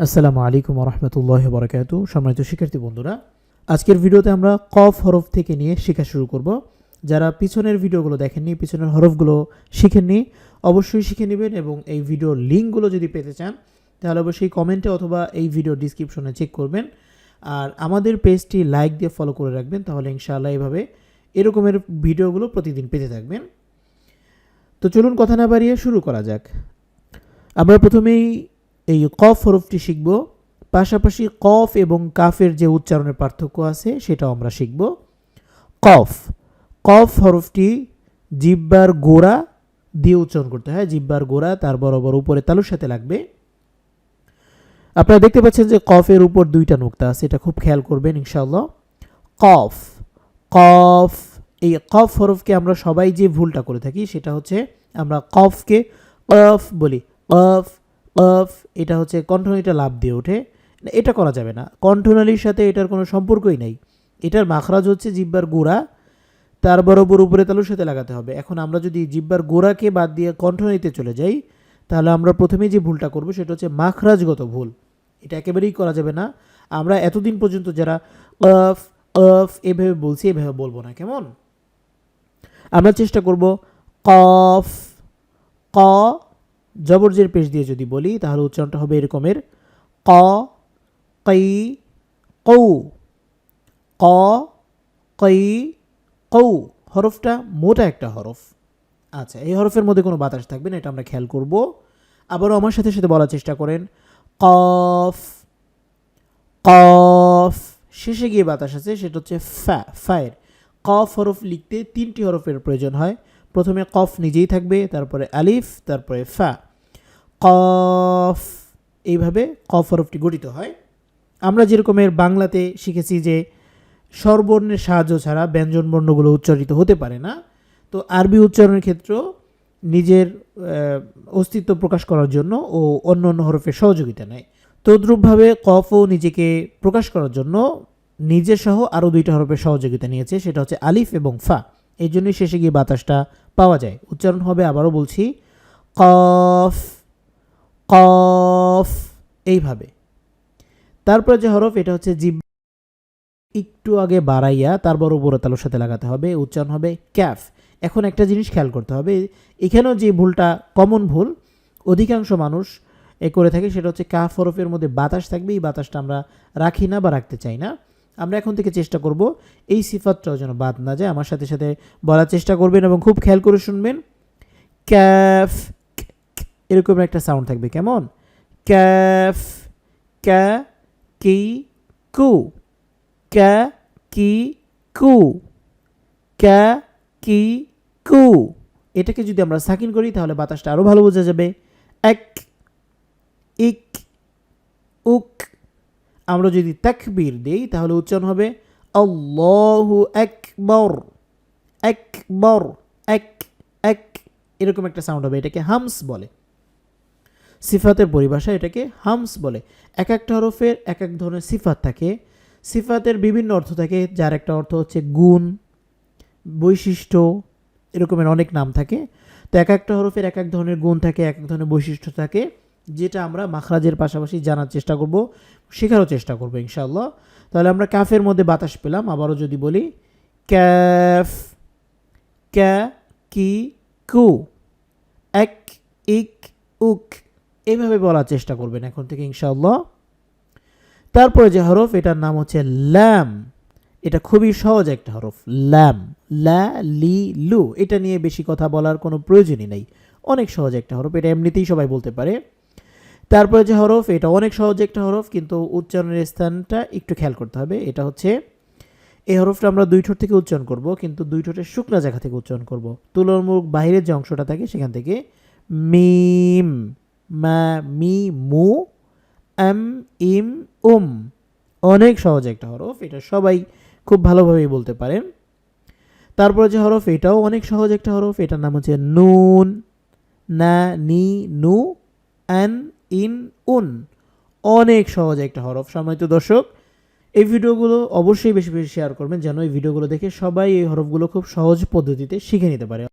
আসসালামু আলাইকুম রহমতুল্লাহ বরকাত সম্মানিত শিক্ষার্থী বন্ধুরা, আজকের ভিডিওতে আমরা কফ হরফ থেকে নিয়ে শেখা শুরু করব। যারা পিছনের ভিডিওগুলো দেখেননি, পিছনের হরফগুলো শিখেননি, অবশ্যই শিখে নেবেন এবং এই ভিডিওর লিঙ্কগুলো যদি পেতে চান, তাহলে অবশ্যই কমেন্টে অথবা এই ভিডিও ডিসক্রিপশনে চেক করবেন। আর আমাদের পেজটি লাইক দিয়ে ফলো করে রাখবেন, তাহলে ইনশাআল্লাহ এইভাবে এরকমের ভিডিওগুলো প্রতিদিন পেতে থাকবেন। তো চলুন কথা না বাড়িয়ে শুরু করা যাক। আমরা প্রথমেই এই কফ হরফটি শিখব। পাশাপাশি কফ এবং কাফের যে উচ্চারণের পার্থক্য আছে, সেটাও আমরা শিখব। কফ। কফ হরফটি জিব্বার গোড়া দিয়ে উচ্চারণ করতে হয়। জিব্বার গোড়া, তার বরাবর উপরে তালুর সাথে লাগবে। আপনারা দেখতে পাচ্ছেন যে কফের উপর দুইটা নোক্তা আছে, এটা খুব খেয়াল করবেন ইনশাআল্লাহ। কফ। কফ। এই কফ হরফকে আমরা সবাই যে ভুলটা করে থাকি, সেটা হচ্ছে আমরা কফকে কফ বলি। কফ অফ, এটা হচ্ছে কণ্ঠনালীটা লাভ দিয়ে ওঠে। এটা করা যাবে না। কণ্ঠনালীর সাথে এটার কোনো সম্পর্কই নাই। এটার মাখরাজ হচ্ছে জিব্বার গোড়া। তার বরাবর উপরে তালুর সাথে লাগাতে হবে। এখন আমরা যদি জিব্বার গোড়াকে বাদ দিয়ে কণ্ঠনালীতে চলে যাই, তাহলে আমরা প্রথমেই যে ভুলটা করব সেটা হচ্ছে মাখরাজগত ভুল। এটা একেবারেই করা যাবে না। আমরা এতদিন পর্যন্ত যারা অফ অফ এভাবে বলছি, এভাবে বলব না। কেমন? আমরা চেষ্টা করব কফ, ক জবরজের পেশ দিয়ে যদি বলি, তাহলে উচ্চারণটা হবে এরকমের ক কই কৌ। ক কই কৌ। হরফটা মোটা একটা হরফ। আচ্ছা এই হরফের মধ্যে কোনো বাতাস থাকবে না, এটা আমরা খেয়াল করব। আবারও আমার সাথে সাথে বলার চেষ্টা করেন। কফ কফ। শেষে গিয়ে বাতাস আছে, সেটা হচ্ছে ফ্যা ফায়ের। কফ হরফ লিখতে তিনটি হরফের প্রয়োজন হয়। প্রথমে কফ নিজেই থাকবে, তারপরে আলিফ, তারপরে ফা। কফ, এইভাবে কফ হরফটি গঠিত হয়। আমরা যেরকমের বাংলাতে শিখেছি যে স্বরবর্ণের সাহায্য ছাড়া ব্যঞ্জন বর্ণগুলো উচ্চারিত হতে পারে না। তো আরবি উচ্চারণের ক্ষেত্রেও নিজের অস্তিত্ব প্রকাশ করার জন্য ও অন্য অন্য হরফের সহযোগিতা নেয়। তদ্রূপভাবে কফও নিজেকে প্রকাশ করার জন্য নিজের সহ আরও দুইটা হরফের সহযোগিতা নিয়েছে, সেটা হচ্ছে আলিফ এবং ফা। এই জন্যই শেষে গিয়ে বাতাসটা পাওয়া যায়। উচ্চারণ হবে, আবারও বলছি, কফ কফ, এইভাবে। তারপরে যে হরফ, এটা হচ্ছে জিব একটু আগে বাড়াইয়া তারপর উপরে তালুর সাথে লাগাতে হবে, উচ্চারণ হবে ক্যাফ। এখন একটা জিনিস খেয়াল করতে হবে, এখানেও যে ভুলটা কমন ভুল, অধিকাংশ মানুষ এ করে থাকে, সেটা হচ্ছে কাফ হরফের মধ্যে বাতাস থাকবে, এই বাতাসটা আমরা রাখি না বা রাখতে চাই না। আমরা এখন থেকে চেষ্টা করব এই সিফাতটাও যেন বাদ না যায়। আমার সাথে সাথে বলার চেষ্টা করবেন এবং খুব খেয়াল করে শুনবেন। ক্যাফ এরকম একটা সাউন্ড থাকবে, কেমন? ক্যাফ, ক্যা, কি, কু। ক্যা, কি, কু। ক্যা, কি, কু। এটাকে যদি আমরা সাকিন করি, তাহলে বাতাসটা আরও ভালো বোঝা যাবে। এক, ইক, উক। আমরা যদি তাকবীর দেই, তাহলে উচ্চারণ হবে আল্লাহু একবর একবর এক এক। এরকম একটা সাউন্ড হবে, এটাকে হামস বলে। সিফাতের পরিভাষা এটাকে হামস বলে। এক একটা হরফের এক এক ধরনের সিফাত থাকে। সিফাতের বিভিন্ন অর্থ থাকে, যার একটা অর্থ হচ্ছে গুণ, বৈশিষ্ট্য, এরকমের অনেক নাম থাকে। তো এক একটা হরফের এক এক ধরনের গুণ থাকে, এক এক ধরনের বৈশিষ্ট্য থাকে, যেটা আমরা মাখরাজের পাশাপাশি জানার চেষ্টা করব, শেখারও চেষ্টা করব, ইনশাআল্লাহ। তাহলে আমরা কাফের মধ্যে বাতাস পেলাম, আবারও যদি বলি, ক্যাফ, ক্যা, কি, কু, এক, ইক, উক এইভাবে বলার চেষ্টা করবেন এখন থেকে, ইনশাআল্লাহ। তারপরে যে হরফ, এটার নাম হচ্ছে ল্যাম। এটা খুবই সহজ একটা হরফ, ল্যাম। লা, লি, লু, এটা নিয়ে বেশি কথা বলার কোনো প্রয়োজনই নেই। অনেক সহজ একটা হরফ, এটা এমনিতেই সবাই বলতে পারে। তারপরে যে হরফ, এটা অনেক সহজ একটা হরফ, কিন্তু উচ্চারণের স্থানটা একটু খেয়াল করতে হবে। এটা হচ্ছে এই হরফটা আমরা দুই ঠোঁট থেকে উচ্চারণ করব, কিন্তু দুই ঠোঁটের শুকনা জায়গা থেকে উচ্চারণ করব। তুলনামূলক বাইরের যে অংশটা থাকে, সেখান থেকে মিম। মা, মি, মু, এম, ইম, উম। অনেক সহজ একটা হরফ, এটা সবাই খুব ভালোভাবেই বলতে পারেন তারপরে যে হরফ, এটাও অনেক সহজ একটা হরফ, এটার নাম হচ্ছে নুন। না, নি, নু অ্যান ইন, উন। অনেক সহজ একটা হরফ, সম্মানিত দর্শক। এই ভিডিওগুলো অবশ্যই বেশি বেশি শেয়ার করবেন, যেন এই ভিডিওগুলো দেখে সবাই এই হরফগুলো খুব সহজ পদ্ধতিতে শিখে নিতে পারে।